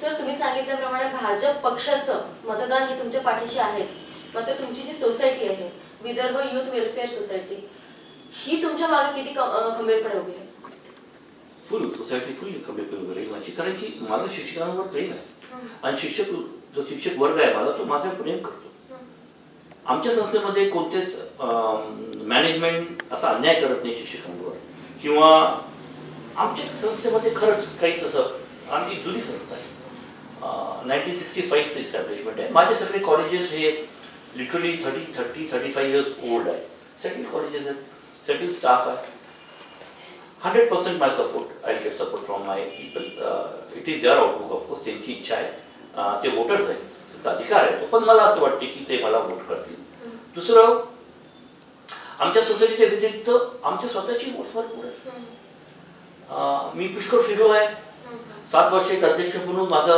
Sir तुम्ही सांगितल्याप्रमाणे भाजप पक्षाचं मतदान हे तुमच्या पाठीशी आहेच. मात्र तुमची जी सोसायटी आहे विदर्भ युथ वेलफेअर सोसायटी ही तुमच्या मागे किती खंबीरपणे उभी आहे? फुल सोसायटी फुल कमी कमी राहील. माझी कारण की माझं शिक्षकांवर प्रेम आहे. आणि शिक्षक जो शिक्षक वर्ग आहे माझा तो माझा प्रेम करतो. आमच्या संस्थेमध्ये कोणतेच मॅनेजमेंट असा अन्याय करत नाही शिक्षकांवर. किंवा आमच्या संस्थेमध्ये खरंच काहीच असं आमची जुनी संस्था आहे. नाईन्टीन सिक्स्टी फाईव्ह इस्टॅब्लिशमेंट आहे माझे सगळे कॉलेजेस हे literally thirty thirty thirty five years old आहे। सेटल कॉलेजेस आहेत। सेटल स्टाफ आहे। Hundred percent my support I get support from my people it is their outlook of course त्यांची इच्छा आहे। अं, ते वोटर्स आहेत। त्यांचा अधिकार आहे तो। पण मला असं वाटते की ते मला वोट करतील। दुसरं आमच्या सोसायटीच्या व्यतिरिक्त आमच्या स्वतःची वोट्स भरपूर आहेत। अं, मी पुष्कळ फिरलो आहे। सात वर्ष एक अध्यक्ष म्हणून माझा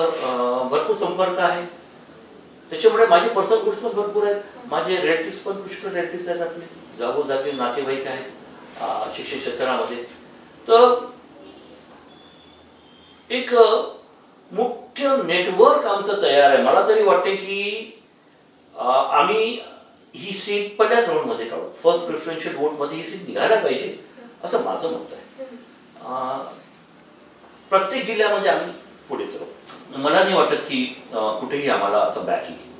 भरपूर संपर्क आहे. त्याच्यामुळे माझे पर्सनल गुड्स पण भरपूर आहेत. माझे रिलेटिव्स पण पुष्कळ रिलेटिव्स आहेत आपले. जागोजागी नातेवाईक आहेत शिक्षण क्षेत्रामध्ये. तर एक मुख्य नेटवर्क आमचं तयार आहे. मला तरी वाटते की आम्ही ही सीट पहिल्याच राऊंडमध्ये काढू. फर्स्ट प्रिफरन्शियल वोटमध्ये ही सीट निघायला पाहिजे असं माझं मत आहे. प्रत्येक जिल्ह्यामध्ये आम्ही पुढे जाऊ मला नाही वाटत की कुठेही आम्हाला असं बॅक येईल.